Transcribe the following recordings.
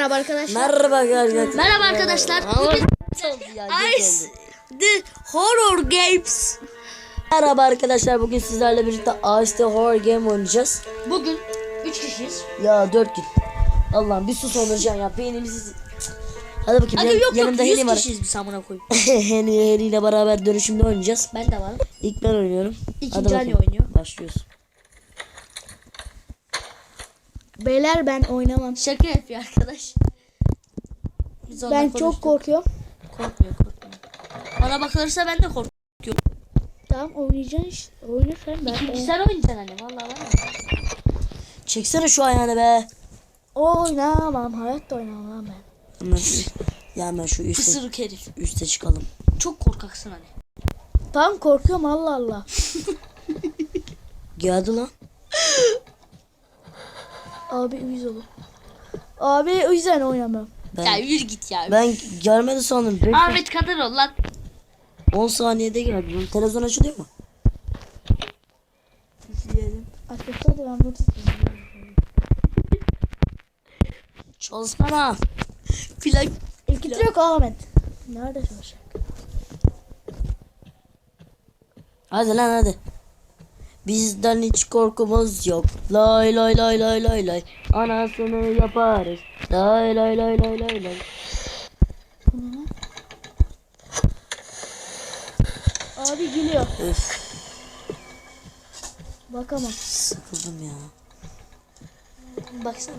Merhaba arkadaşlar. Merhaba arkadaşlar. Merhaba arkadaşlar. Bugün Ice the Horror Games. Merhaba arkadaşlar. Bugün sizlerle birlikte Ice the Horror Game oynayacağız. Bugün 3 kişiyiz. Ya 4 gün. Allah'ım bir sus Onurcan ya. Beynimizi... Hadi bakayım. Hadi yok yok yanımda 100 Heli var. kişiyiz biz amına koyayım. Heli, Heli ile beraber dönüşümde oynayacağız. Ben de varım. İlk ben oynuyorum. İkinci Hadi Ali oynuyor. Başlıyoruz. Beyler ben oynamam. Şaka yapıyor arkadaş. Biz Ben konuştuk. çok korkuyorum. korkmuyor korkmuyor. Bana bakılırsa ben de korkuyorum. Tamam oynayacaksın işte. Oynarsan ben. Çünkü sen oynayacaksın hani vallahi var. Çeksene şu ayağını be. Oynamam. Hayatta oynamam ben. Ya hemen şu üste, Pısırık herif. üste çıkalım. Çok korkaksın hani. Tamam korkuyorum Allah Allah. Geldi lan. Abi uyuz olur. Abi o yüzden oynamam. Ben, Ya yürü git ya. ben gelmedi sandım. Beş- Ahmet Kadirol lan. 10 saniyede geldi. lan. Televizyon açılıyor mu? Arkadaşlar da ben bunu tutuyorum. Çalışsana. Plak. İlk yok Ahmet. Nerede çalışacak? Hadi lan hadi. Bizden hiç korkumuz yok. Lay lay lay lay lay lay. Anasını yaparız. Lay lay lay lay lay lay. Abi geliyor. Öf Bakamam. sıkıldım ya. Baksana.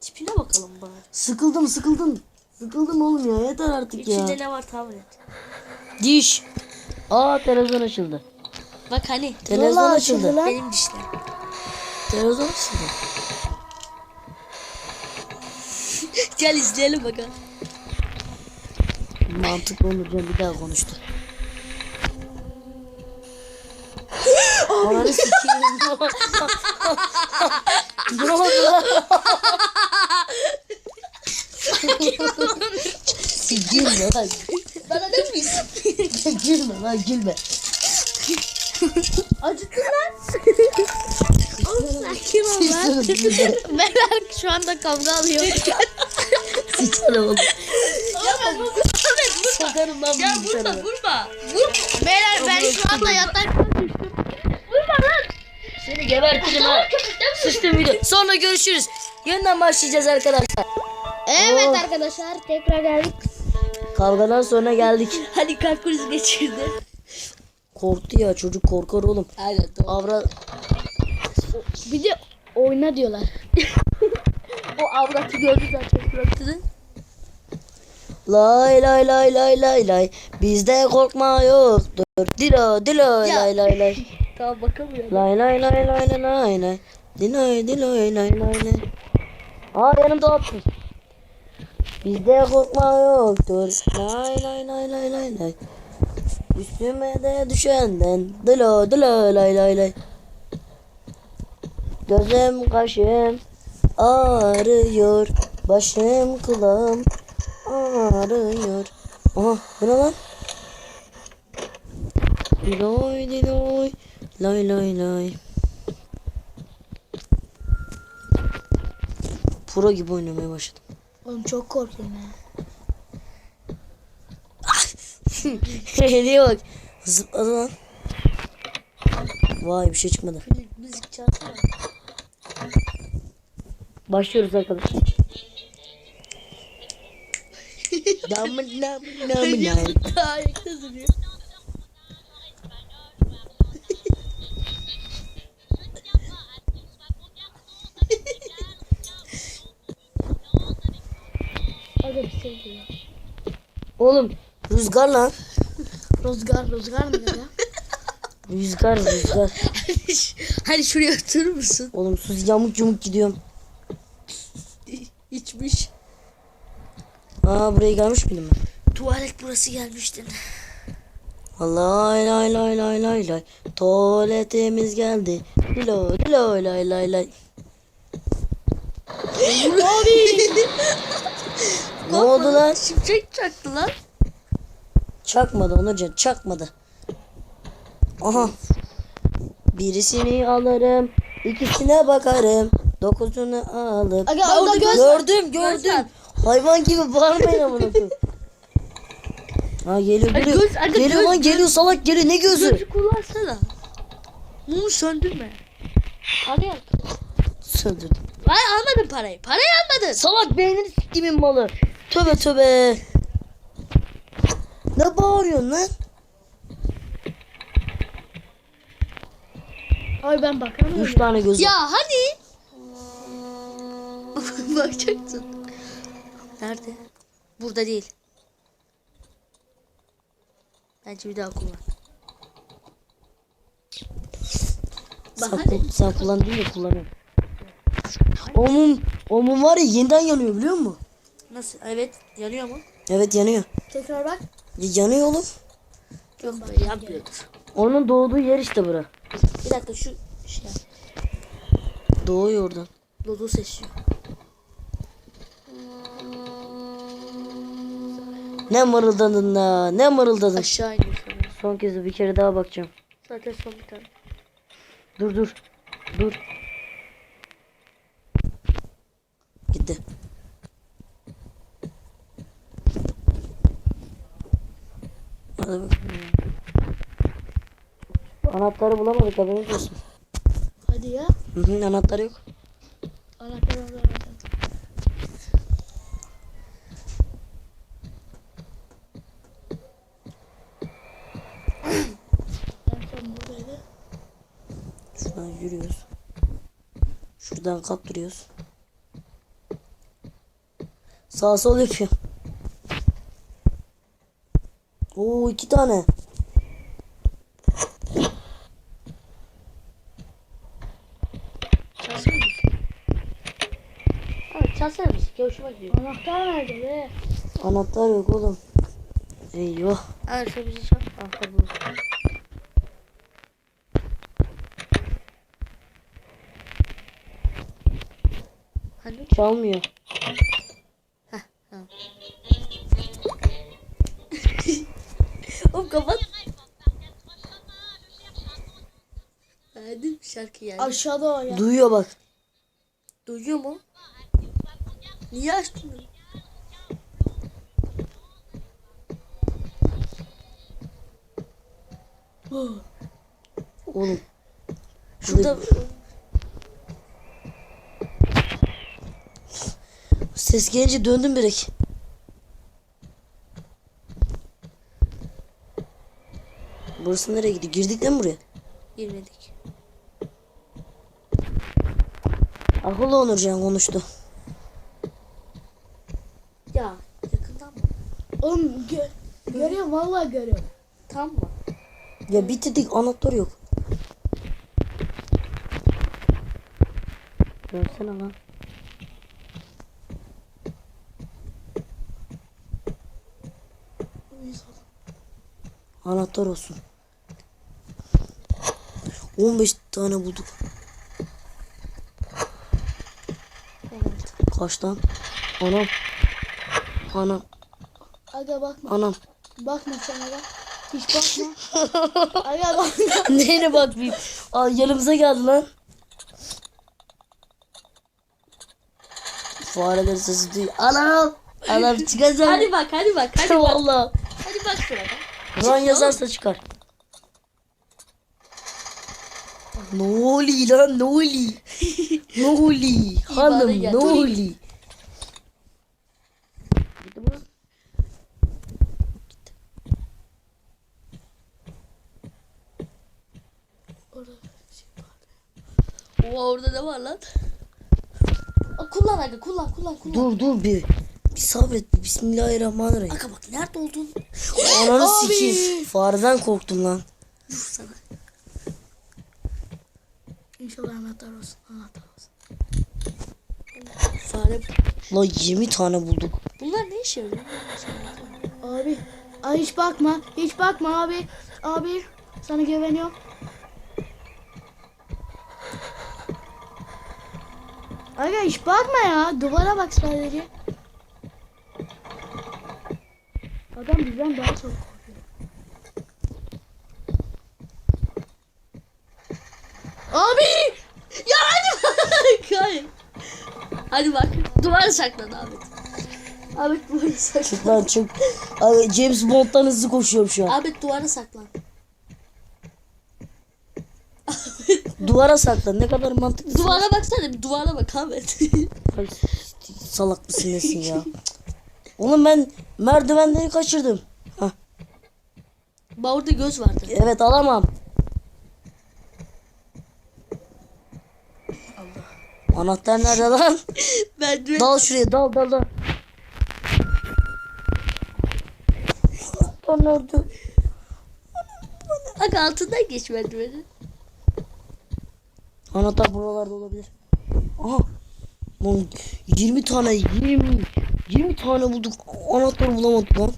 Tipine bakalım bari. Sıkıldım sıkıldım. Sıkıldım oğlum ya yeter artık ya. İçinde ne var tahmin et. Diş. Aa televizyon açıldı. Bak hani. Televizyon Vallahi açıldı. açıldı lan. Benim dişlerim. Televizyon açıldı. Gel izleyelim bakalım. Mantıklı olunca bir daha konuştu. Ananı sikeyim. ne oldu lan? gülme lan. Bana ne misin? Gülme lan gülme. Acıttın lan. Sakin ol lan. Beyler şu anda kavga alıyor. Sıçarım oğlum. Vurma. Sokarım lan Ya bu vurma vurma. Vurma. Beyler ben şu anda yataktan düştüm. Vurma lan. Seni gebertirim ha. Sıçtım video. Sonra görüşürüz. Yeniden başlayacağız arkadaşlar. Evet Oo. arkadaşlar tekrar geldik. Kavgadan sonra geldik. Hani kalp krizi geçirdi. Korktu ya çocuk korkar oğlum. Aynen doğru. Avra Bir de oyna diyorlar. O avratı gördü zaten suratını. lay lay lay lay lay lay. Bizde korkma yoktur. Dilo dilo Ya. lay lay lay. Tamam bakamıyorum. Lay lay lay lay lay lay lay. Diloy diloy lay lay lay. Aa yanımda attın. Bizde korkma yoktur. Lay lay lay lay lay lay. Üstüme de düşenden dilo dilo lay lay lay. Gözüm kaşım ağrıyor. Başım kulağım ağrıyor. Aha bu ne lan? Diloy diloy lay lay lay. Pro gibi oynamaya başladım. Oğlum çok korkuyorum ya. Heliye bak. Zıpladı lan. Vay bir şey çıkmadı. Müzik çalsana. Başlıyoruz arkadaşlar. Damı damı damı damı. Ayakta duruyor. Diyor. Oğlum rüzgar lan. Rüzgar rüzgar ne ya? Rüzgar rüzgar. hani şuraya oturur musun? Oğlum sus yamuk yumuk gidiyorum. İçmiş. Aa buraya gelmiş miydim ben? Tuvalet burası gelmiştin. Lay lay lay lay lay lay. Tuvaletimiz geldi. Dilo dilo lay lay lay. Ne oldu lan? Şimşek çaktı lan. Çakmadı Onurcan çakmadı. Aha. Birisini alırım. ikisine bakarım. Dokuzunu alıp. Aga orada göz var. Gördüm gördüm. Hayvan gibi bağırmayın amına koyayım. Ha geliyor Ay, geliyor. göz- aga, geliyor göz- lan geliyor salak geliyor ne gözü? Gözü kullansana. Mumu söndürme. Hadi yap. Söndürdüm. Vay almadın parayı. Parayı almadın. Salak beynini siktimin malı. Töbe töbe. Ne bağırıyorsun lan? Ay ben bakamıyorum. Üç tane gözü. Ya hadi. Bakacaksın. Nerede? Burada değil. Bence bir daha kullan. Bak sen, hadi. kul- sen kullan değil mi kullanıyorum. O mum, o mum var ya yeniden yanıyor biliyor musun? Nasıl? Evet. Yanıyor mu? Evet yanıyor. Tekrar bak. Ya, yanıyor oğlum. Yok be yanmıyordur. Onun doğduğu yer işte bura. Bir dakika şu şey. Doğuyor oradan. Lodo seçiyor. Ne mırıldadın da ne mırıldadın. Aşağı iniyor sonra. Son kez bir kere daha bakacağım. Zaten son bir tane. Dur dur. Dur. Gitti. Hadi bakalım. Anahtarı bulamadık haberiniz olsun. Hadi ya. Hı hı, anahtar yok. Anahtar orada buradaydı. Şuradan yürüyoruz. Şuradan kaptırıyoruz. Sağ sol yapıyor. Oo iki tane. Çalsana mısın? Evet çalsana mısın? Hoşuma gidiyor. Anahtar nerede be? Anahtar yok oğlum. Eyvah. Ha şu bizi çal. Anahtar bulursun. Çalmıyor. Oğlum kapat. Hadi şarkı yani. Aşağıda o ya. Duyuyor bak. Duyuyor mu? Niye açtın? Oğlum. Şurada Ses gelince döndüm direkt. Burası nereye gidiyor? Girdik mi buraya? girmedik. Akıllı Onurcan konuştu. Ya yakından mı? Oğlum gö görüyorum vallahi görüyorum. Tam mı? Ya bitirdik anahtar yok. Görsene lan. Anahtar olsun. 15 tane bulduk. Kaç lan? Anam. Anam. Aga bakma. Anam. Bakma sen aga. Hiç bakma. aga bakma. Neyine bakmayayım? Al yanımıza geldi lan. Fareler sesi duyuyor. Anam. Anam çıkacağım. Hadi bak hadi bak hadi bak. Valla. Hadi bak şurada. Kur'an yazarsa çıkar. Ne lan ne oluyor? ne oluyor? Hanım ne mi lan? Oha orada ne var lan? Aa, kullan hadi kullan kullan kullan. Dur dur bir. Bir sabret. Bismillahirrahmanirrahim. Aga bak nerede oldun? Ananı sikeyim. Fareden korktum lan. Dur sana. İnşallah anahtar olsun. Anahtar olsun. Fare. La 20 tane bulduk. Bunlar ne işe yarıyor? Abi. Ay hiç bakma. Hiç bakma abi. Abi. Sana güveniyorum. Aga hiç bakma ya. Duvara bak sadece. Adam bizden daha çok korkuyor. Abi! Ya hadi bak. Hayır. Hadi bak. Duvara saklan Ahmet. Ahmet duvara saklan. Çık lan çık. Ay, James Bond'dan hızlı koşuyorum şu an. Ahmet duvara saklan. Duvara saklan. Ne kadar mantıklı. Duvara baksana bir duvara bak Ahmet. Salak mısın nesin ya? Oğlum ben merdivenleri kaçırdım. Hah, Bavurda göz vardı. evet alamam. Anahtar nerede lan? Ben Dal şuraya dal dal dal. Anahtar nerede? Bak altından geç merdiveni. Anahtar buralarda olabilir. Aha. Lan 20 tane 20 20 tane bulduk. Anahtar bulamadık lan.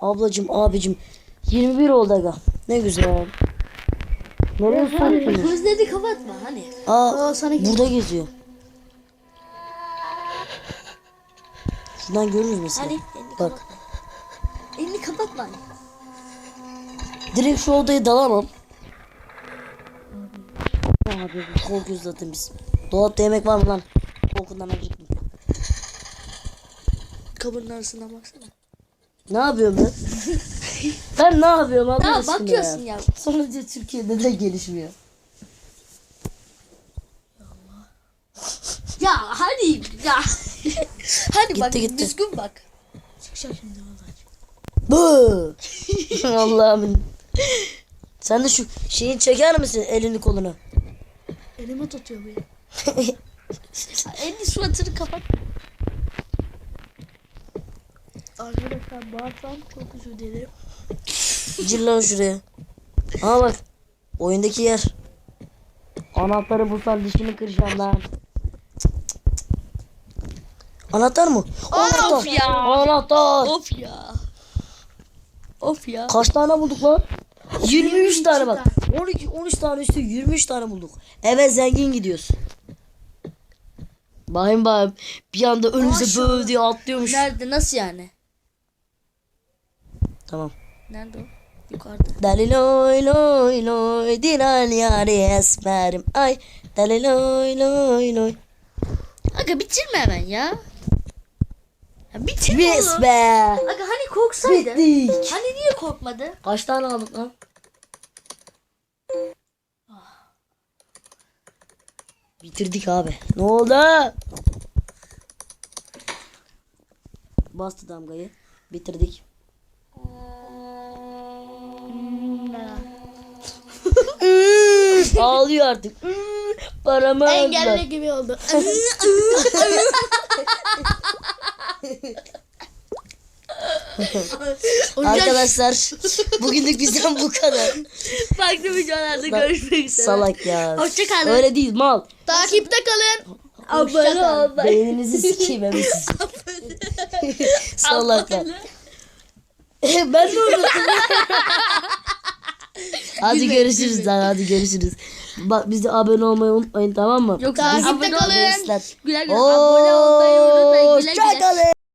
Ablacım abicim 21 oldu aga. Ne güzel. Nereye sokuyorsun? Gözlerini kapatma hani. Aa, Aa, sana burada geziyor. Şuradan görürüz mesela. Hani elini Bak kapatma. Elini kapatma hani. direkt şu odaya dalamam. Abi korkuyoruz zaten biz. Dolapta yemek var mı lan? Korkundan acıktım. Kabının arasından baksana. Ne yapıyorum ben? ben ne yapıyorum Allah Ya aşkına bakıyorsun ya. ya. Sonucu Türkiye'de de gelişmiyor. Ya hadi ya. hadi bak Gitti, düzgün bak. Çıkacak şimdi vallahi. Bu. Allah'ım. Sen de şu şeyin çeker misin elini kolunu? Elime tutuyor beni. Elini suratını kapat. Arkadaşlar bağırsam çok özür dilerim. Gir lan şuraya. Aa bak. Oyundaki yer. Anahtarı bulsan dişini kıracağım lan. Anahtar mı? Anahtar. ya. Anahtar. Of ya. Of ya. Kaç tane bulduk lan? 23 23 tane bak. 12 13 tane üstü 23 tane bulduk. Evet zengin gidiyoruz. Bayım bayım bir anda önümüze böyle diye atlıyormuş. Nerede nasıl yani? Tamam. Nerede o? Yukarıda. Daliloy loy loy dilan yari esmerim ay Daliloy loy loy Aga bitirme hemen ya. ya bitirme Biz oğlum. be Aga hani korksaydı. Bittik Hani niye korkmadı? Kaç tane aldık lan? Bitirdik abi. Ne oldu? Bastı damgayı. Bitirdik. Ağlıyor artık. Paramı Engelli aldılar. gibi oldu. Arkadaşlar bugünlük bizden bu kadar. Farklı videolarda görüşmek üzere. Salak ya. Hoşçakalın. Öyle değil mal. Takipte kalın. Abone olmayı. Beyninizi sikeyim hemen sizin. Salaklar. ben de unuttum. hadi görüşürüz lan hadi görüşürüz. Bak bize abone olmayı unutmayın tamam mı? Yok Takipte abone kalın. olmayı. Gençler. Güle güle abone olmayı unutmayın. Güle güle.